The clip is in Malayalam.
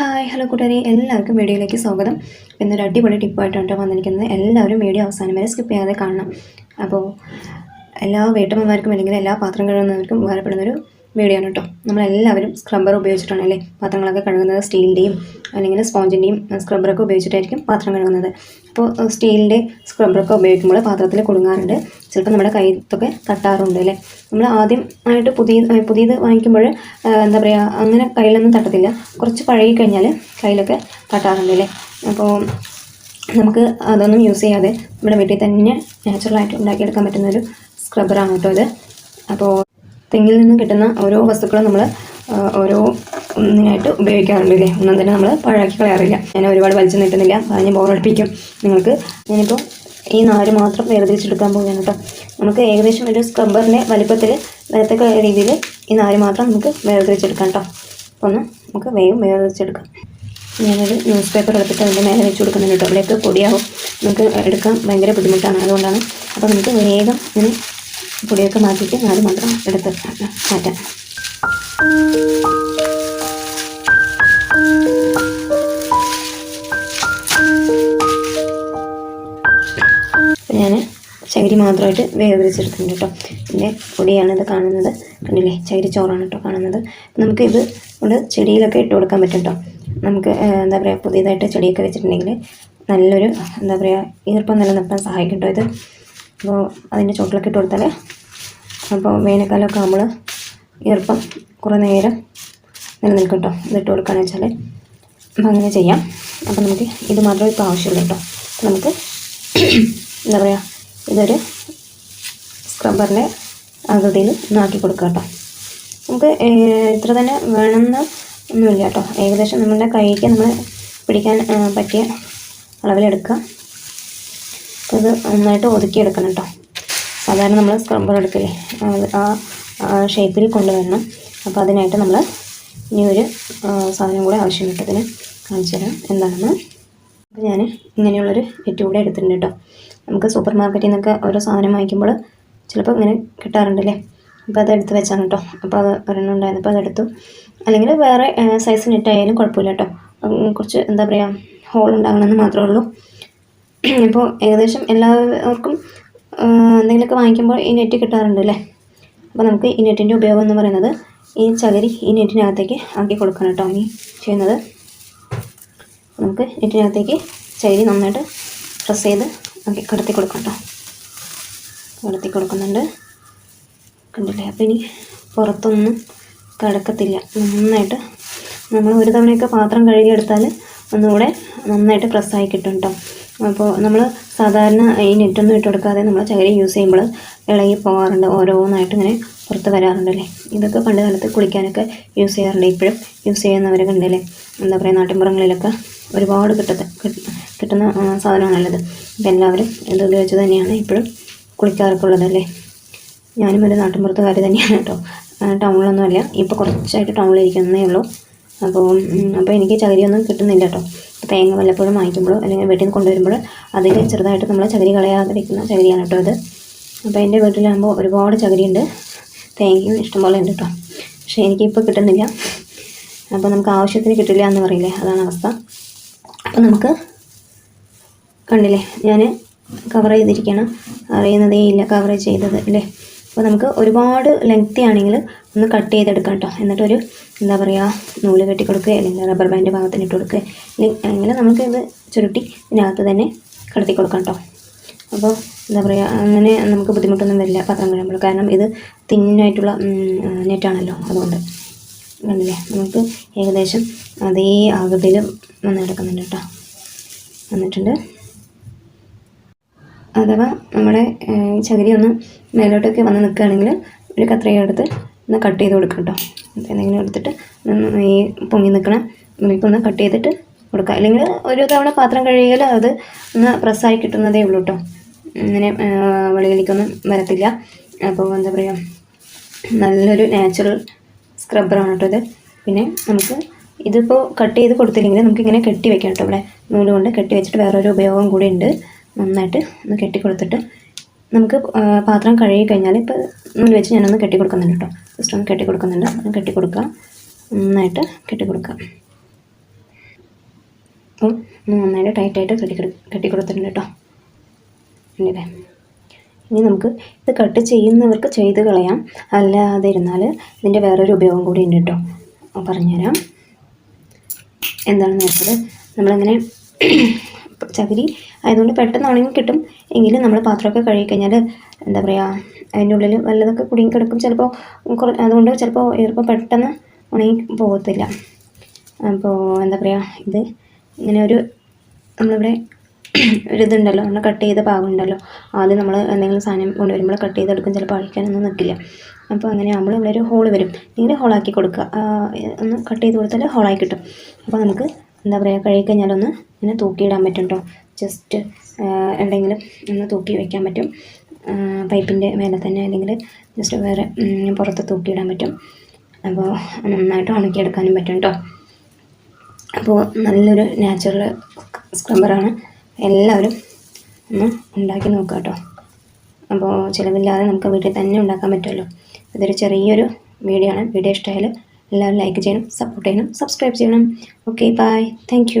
ഹായ് ഹലോ കൂട്ടുകാരെ. എല്ലാവർക്കും വീഡിയോയിലേക്ക് സ്വാഗതം. ഇന്നൊരു അടിപൊളി ടിപ്പായിട്ടാണ് വന്നിരിക്കുന്നത്. എല്ലാവരും വീഡിയോ അവസാനം വരെ സ്കിപ്പ് ചെയ്യാതെ കാണണം. അപ്പോൾ എല്ലാ വീട്ടമ്മമാർക്കും അല്ലെങ്കിൽ എല്ലാ പാത്രം കഴുകുന്നവർക്കും ഉപകാരപ്പെടുന്നൊരു വീഡിയോ ആണ് കേട്ടോ. നമ്മളെല്ലാവരും സ്ക്രബ്ബർ ഉപയോഗിച്ചിട്ടാണ് അല്ലേ? പാത്രങ്ങളൊക്കെ കഴുകുന്നത് സ്റ്റീലിന്റെയും അല്ലെങ്കിൽ സ്പോഞ്ചിന്റെയും സ്ക്രബ്ബറൊക്കെ ഉപയോഗിച്ചിട്ടായിരിക്കും പാത്രം കഴുകുന്നത്. അപ്പോൾ സ്റ്റീലിന്റെ സ്ക്രബ്ബറൊക്കെ ഉപയോഗിക്കുമ്പോൾ പാത്രത്തിൽ കുടുങ്ങാറുണ്ട്. ചിലപ്പോൾ നമ്മുടെ കയ്യത്തൊക്കെ തട്ടാറുണ്ട് അല്ലേ? നമ്മൾ ആദ്യം ആയിട്ട് പുതിയ പുതിയത് വാങ്ങിക്കുമ്പോൾ എന്താ പറയുക അങ്ങനെ കയ്യിലൊന്നും തട്ടത്തില്ല. കുറച്ച് പഴകി കഴിഞ്ഞാൽ കയ്യിലൊക്കെ തട്ടാറുണ്ട് അല്ലേ? അപ്പോൾ നമുക്ക് അതൊന്നും യൂസ് ചെയ്യാതെ നമ്മുടെ വീട്ടിൽ തന്നെ നാച്ചുറലായിട്ട് ഉണ്ടാക്കിയെടുക്കാൻ പറ്റുന്ന ഒരു സ്ക്രബ്ബറാണ് കേട്ടോ ഇത്. അപ്പോൾ തെങ്ങിൽ നിന്ന് കിട്ടുന്ന ഓരോ വസ്തുക്കളും നമ്മൾ ഓരോ ഒന്നിനായിട്ട് ഉപയോഗിക്കാറുണ്ട് അല്ലേ ഒന്നും തന്നെ നമ്മൾ പഴാക്കി കളയാറില്ല. ഞാൻ ഒരുപാട് വലിച്ചു നീട്ടുന്നില്ല പറഞ്ഞ് ബോറടിപ്പിക്കും നിങ്ങൾക്ക് ഞാനിപ്പോൾ ഈ നാല് മാത്രം വേർതിരിച്ചെടുക്കാൻ പോവുകയാണ് കേട്ടോ നമുക്ക് ഏകദേശം ഒരു സ്ക്രബ്ബറിന്റെ വലിപ്പത്തിൽ വരത്തക്ക രീതിയിൽ ഈ നാല് മാത്രം നമുക്ക് വേർതിരിച്ചെടുക്കാം കേട്ടോ അപ്പോൾ ഒന്ന് നമുക്ക് വേഗം വേർതിരിച്ചെടുക്കാം. ഞാനൊരു ന്യൂസ് പേപ്പർ എടുത്തിട്ട് അതിന്റെ മേലെ വെച്ച് കൊടുക്കുന്നുണ്ട് കേട്ടോ അവിടെയൊക്കെ പൊടിയാവും. നമുക്ക് എടുക്കാൻ ഭയങ്കര ബുദ്ധിമുട്ടാണ്. അതുകൊണ്ടാണ്. അപ്പോൾ നമുക്ക് വേഗം ഇങ്ങനെ പൊടിയൊക്കെ മാറ്റിയിട്ട് നാല് മാത്രം എടുത്ത് മാറ്റാം. ഞാൻ ചകിരി മാത്രമായിട്ട് വേവരിച്ചെടുത്തിട്ടുണ്ട് കേട്ടോ. പിന്നെ പൊടിയാണ് ഇത് കാണുന്നത്. കണ്ടില്ലേ? ചകിരി ചോറാണ് കേട്ടോ കാണുന്നത്. നമുക്ക് ഇത് കൊണ്ട് ചെടിയിലൊക്കെ ഇട്ട് കൊടുക്കാൻ പറ്റും കേട്ടോ. നമുക്ക് എന്താ പറയുക പുതിയതായിട്ട് ചെടിയൊക്കെ വെച്ചിട്ടുണ്ടെങ്കിൽ നല്ലൊരു എന്താ പറയുക ഈർപ്പം നിലനിർത്താൻ സഹായിക്കും കേട്ടോ ഇത്. അപ്പോൾ അതിന്റെ ചോട്ടിലൊക്കെ ഇട്ട് കൊടുത്താൽ അപ്പോൾ വേനൽക്കാലമൊക്കെ നമ്മൾ ഈർപ്പം കുറേ നേരം നിലനിൽക്കും കേട്ടോ. ഇതിട്ട് കൊടുക്കുകയാണെന്ന് വെച്ചാൽ അപ്പം അങ്ങനെ ചെയ്യാം. അപ്പോൾ നമുക്ക് ഇത് മാത്രമേ ഇപ്പോൾ ആവശ്യമുള്ളൂ കേട്ടോ. നമുക്ക് എന്താ പറയുക ഇതൊരു സ്ക്രബ്ബറിന്റെ ആകൃതിയിൽ ഒന്നാക്കി കൊടുക്കുക കേട്ടോ. നമുക്ക് ഇത്ര തന്നെ വേണമെന്ന് ഒന്നുമില്ല കേട്ടോ. ഏകദേശം നമ്മളുടെ കൈക്ക് നമ്മൾ പിടിക്കാൻ പറ്റിയ അളവിലെടുക്കുക ഇത് നന്നായിട്ട് ഒതുക്കിയെടുക്കണം കേട്ടോ സാധാരണ നമ്മൾ സ്ക്രബ്ബർ എടുക്കില്ലേ ആ ഷേപ്പിൽ കൊണ്ടുവരണം. അപ്പോൾ അതിനായിട്ട് നമ്മൾ ഇനി ഒരു സാധനം കൂടെ ആവശ്യമുണ്ട് ഇതിന് കാണിച്ചു തരാം. എന്താണെന്ന്. അപ്പോൾ ഞാൻ ഇങ്ങനെയുള്ളൊരു നെറ്റ് കൂടെ എടുത്തിട്ടുണ്ട് കേട്ടോ നമുക്ക് സൂപ്പർ മാർക്കറ്റിൽ നിന്നൊക്കെ ഓരോ സാധനം വാങ്ങിക്കുമ്പോൾ ചിലപ്പോൾ ഇങ്ങനെ കിട്ടാറുണ്ടല്ലേ? അപ്പോൾ അതെടുത്ത് വെച്ചാണ് കേട്ടോ അപ്പോൾ അത് ഒരെണ്ണം ഉണ്ടായിരുന്നു. അപ്പോൾ അതെടുത്തു. അല്ലെങ്കിൽ വേറെ സൈസ് നെറ്റ് ആയാലും കുഴപ്പമില്ല കേട്ടോ കുറച്ച് എന്താ പറയുക ഹോൾ ഉണ്ടാകണമെന്ന് മാത്രമേ ഉള്ളൂ. ഇപ്പോൾ ഏകദേശം എല്ലാവർക്കും എന്തെങ്കിലുമൊക്കെ വാങ്ങിക്കുമ്പോൾ ഈ നെറ്റ് കിട്ടാറുണ്ട് അല്ലേ? അപ്പോൾ നമുക്ക് ഈ നെറ്റിന്റെ ഉപയോഗം എന്ന് പറയുന്നത് ഈ ചകിരി ഈ നെറ്റിനകത്തേക്ക് ആക്കി കൊടുക്കണം കേട്ടോ ഈ ചെയ്യുന്നത്. നമുക്ക് നെറ്റിനകത്തേക്ക് ചകിരി നന്നായിട്ട് പ്രസ് ചെയ്ത് ആക്കി കടത്തി കൊടുക്കാം കേട്ടോ. കടത്തി കൊടുക്കുന്നുണ്ട്. കണ്ടില്ലേ? അപ്പോൾ ഇനി പുറത്തൊന്നും കിടക്കത്തില്ല. നന്നായിട്ട് നമ്മൾ ഒരു തവണയൊക്കെ പാത്രം കഴുകിയെടുത്താൽ ഒന്നുകൂടെ നന്നായിട്ട് പ്രസ്സായി കിട്ടും കേട്ടോ. അപ്പോൾ നമ്മൾ സാധാരണ ഈ നെറ്റൊന്നും ഇട്ട് കൊടുക്കാതെ നമ്മൾ ചകിരി യൂസ് ചെയ്യുമ്പോൾ ഇളകി പോകാറുണ്ട്. ഓരോന്നായിട്ട് ഇങ്ങനെ പുറത്ത് വരാറുണ്ടല്ലേ ഇതൊക്കെ പണ്ട് കാലത്ത് കുളിക്കാനൊക്കെ യൂസ് ചെയ്യാറുണ്ട്. ഇപ്പോഴും യൂസ് ചെയ്യുന്നവരൊക്കെ ഉണ്ടല്ലേ എന്താ പറയുക നാട്ടിൻപുറങ്ങളിലൊക്കെ ഒരുപാട് കിട്ടത്ത കിട്ടുന്ന സാധനമാണല്ലത് അപ്പോൾ എല്ലാവരും ഇത് ഉപയോഗിച്ച് തന്നെയാണ് ഇപ്പോഴും കുളിക്കാറൊക്കെ ഉള്ളതല്ലേ ഞാനും ഒരു നാട്ടിൻപുറത്തുകാർ തന്നെയാണ് കേട്ടോ. ടൗണിലൊന്നുമല്ല ഇപ്പോൾ കുറച്ചായിട്ട് ടൗണിലിരിക്കുന്നേ ഉള്ളൂ. അപ്പോൾ അപ്പോൾ എനിക്ക് ചകിരിയൊന്നും കിട്ടുന്നില്ല കേട്ടോ. തേങ്ങ വല്ലപ്പോഴും വാങ്ങിക്കുമ്പോൾ അല്ലെങ്കിൽ വീട്ടിൽ നിന്ന് കൊണ്ടുവരുമ്പോൾ അതിൽ ചെറുതായിട്ട് നമ്മൾ ചകിരി കളയാതിരിക്കുന്ന ചകിരിയാണ് കേട്ടോ അത്. അപ്പോൾ എന്റെ വീട്ടിലാകുമ്പോൾ ഒരുപാട് ചകിരിയുണ്ട്. തേങ്ങയും ഇഷ്ടംപോലെ ഉണ്ട് കേട്ടോ. പക്ഷേ എനിക്കിപ്പോൾ കിട്ടുന്നില്ല. അപ്പോൾ നമുക്ക് ആവശ്യത്തിന് കിട്ടില്ല എന്ന് പറയില്ലേ? അതാണ് അവസ്ഥ. അപ്പോൾ നമുക്ക് കണ്ടില്ലേ? ഞാൻ കവർ ചെയ്തിരിക്കണം അറിയുന്നതേ ഇല്ല കവർ ചെയ്തത് അല്ലേ അപ്പോൾ നമുക്ക് ഒരുപാട് ലെങ്തി ആണെങ്കിൽ ഒന്ന് കട്ട് ചെയ്തെടുക്കാം കേട്ടോ എന്നിട്ടൊരു എന്താ പറയുക നൂൽ കെട്ടി കൊടുക്കുക അല്ലെങ്കിൽ റബ്ബർ ബാൻഡ് ഭാഗത്തിന് ഇട്ട് കൊടുക്കുക അല്ലെങ്കിൽ നമുക്ക് ഇത് ചുരുട്ടി ഇതിനകത്ത് തന്നെ കടത്തി കൊടുക്കാം കേട്ടോ അപ്പോൾ എന്താ പറയുക അങ്ങനെ നമുക്ക് ബുദ്ധിമുട്ടൊന്നും വരില്ല പത്രം കഴിയുമ്പോൾ കാരണം ഇത് തിന്നായിട്ടുള്ള നെറ്റാണല്ലോ അതുകൊണ്ട്. കണ്ടില്ലേ? നമുക്ക് ഏകദേശം അതേ ആകൃതിയിൽ വന്ന് കിടക്കുന്നുണ്ട് കേട്ടോ വന്നിട്ടുണ്ട്. അഥവാ നമ്മുടെ ചകിരി ഒന്ന് മേലോട്ടൊക്കെ വന്ന് നിൽക്കുകയാണെങ്കിൽ ഒരു കത്രിക എടുത്ത് ഒന്ന് കട്ട് ചെയ്ത് കൊടുക്കാം കേട്ടോ. എന്തെങ്കിലും എടുത്തിട്ട് ഈ പൊങ്ങി നിൽക്കണ ഒന്ന് കട്ട് ചെയ്തിട്ട് കൊടുക്കുക. അല്ലെങ്കിൽ ഒരു തവണ പാത്രം കഴുകിയാൽ അത് ഒന്ന് പ്രസ്സായി കിട്ടുന്നതേ ഉള്ളൂ കേട്ടോ. ഇങ്ങനെ വെളിയിലേക്കൊന്നും വരത്തില്ല. അപ്പോൾ എന്താ പറയുക നല്ലൊരു നാച്ചുറൽ സ്ക്രബ്ബറാണ് കേട്ടോ ഇത്. പിന്നെ നമുക്ക് ഇതിപ്പോൾ കട്ട് ചെയ്ത് കൊടുത്തില്ലെങ്കിൽ നമുക്കിങ്ങനെ കെട്ടി വെക്കാം കേട്ടോ ഇവിടെ. നൂൽ കൊണ്ട് കെട്ടി വെച്ചിട്ട് വേറൊരു ഉപയോഗം കൂടി ഉണ്ട്. നന്നായിട്ട് ഒന്ന് കെട്ടിക്കൊടുത്തിട്ട് നമുക്ക് പാത്രം കഴുകി കഴിഞ്ഞാൽ ഇപ്പോൾ നൂൽ വെച്ച് ഞാനൊന്ന് കെട്ടിക്കൊടുക്കുന്നുണ്ട് കേട്ടോ. ജസ്റ്റ് ഒന്ന് കെട്ടിക്കൊടുക്കുന്നുണ്ട്. ഒന്ന് കെട്ടി കൊടുക്കുക നന്നായിട്ട് കെട്ടിക്കൊടുക്കുക അപ്പം നന്നായിട്ട് ടൈറ്റായിട്ട് കെട്ടി കെട്ടിക്കൊടുത്തിട്ടുണ്ട് കേട്ടോ. ഉണ്ടല്ലേ ഇനി നമുക്ക് ഇത് കട്ട് ചെയ്യുന്നവർക്ക് ചെയ്ത് കളയാം. അല്ലാതെ ഇരുന്നാൽ ഇതിന്റെ വേറൊരു ഉപയോഗം കൂടി ഉണ്ട് കേട്ടോ. പറഞ്ഞുതരാം. എന്താണെന്ന് വെച്ചാൽ നമ്മളിങ്ങനെ ചകിരി ആയതുകൊണ്ട് പെട്ടെന്ന് ഉണങ്ങി കിട്ടും. എങ്കിലും നമ്മൾ പാത്രമൊക്കെ കഴുകി കഴിഞ്ഞാൽ എന്താ പറയുക അതിന്റെ ഉള്ളിൽ വല്ലതൊക്കെ കുടുങ്ങി കിടക്കും. ചിലപ്പോൾ കുറ അതുകൊണ്ട് ചിലപ്പോൾ ഈർപ്പം പെട്ടെന്ന് ഉണങ്ങി പോകത്തില്ല. അപ്പോൾ എന്താ പറയുക ഇത് ഇങ്ങനെ ഒരു നമ്മളിവിടെ ഒരു ഇതുണ്ടല്ലോ നമ്മൾ കട്ട് ചെയ്ത പാകമുണ്ടല്ലോ ആദ്യം നമ്മൾ എന്തെങ്കിലും സാധനം കൊണ്ടുവരുമ്പോൾ കട്ട് ചെയ്തെടുക്കും. ചിലപ്പോൾ അഴിക്കാനൊന്നും നിൽക്കില്ല അപ്പോൾ അങ്ങനെ ആകുമ്പോൾ ഇവിടെ ഒരു ഹോൾ വരും. ഇങ്ങനെ ഹോളാക്കി കൊടുക്കുക. ഒന്ന് കട്ട് ചെയ്ത് കൊടുത്താൽ ഹോളായി കിട്ടും. അപ്പോൾ നമുക്ക് എന്താ പറയുക കഴുകി കഴിഞ്ഞാലൊന്ന് ഇങ്ങനെ തൂക്കിയിടാൻ പറ്റും കേട്ടോ ജസ്റ്റ് എവിടെയെങ്കിലും ഒന്ന് തൂക്കി വയ്ക്കാൻ പറ്റും. പൈപ്പിന്റെ മേലെ തന്നെ അല്ലെങ്കിൽ ജസ്റ്റ് വേറെ പുറത്ത് തൂക്കിയിടാൻ പറ്റും. അപ്പോൾ നന്നായിട്ട് ഉണക്കിയെടുക്കാനും പറ്റും കേട്ടോ അപ്പോൾ നല്ലൊരു നാച്ചുറൽ സ്ക്രബ്ബറാണ് എല്ലാവരും ഒന്ന് ഉണ്ടാക്കി നോക്കുക കേട്ടോ അപ്പോൾ ചിലവില്ലാതെ നമുക്ക് വീട്ടിൽ തന്നെ ഉണ്ടാക്കാൻ പറ്റുമല്ലോ ഇതൊരു ചെറിയൊരു വീഡിയോ ആണ്. വീഡിയോ ഇഷ്ടമായാൽ എല്ലാവരും ലൈക്ക് ചെയ്യണം സപ്പോർട്ട് ചെയ്യണം സബ്സ്ക്രൈബ് ചെയ്യണം. Okay bye thank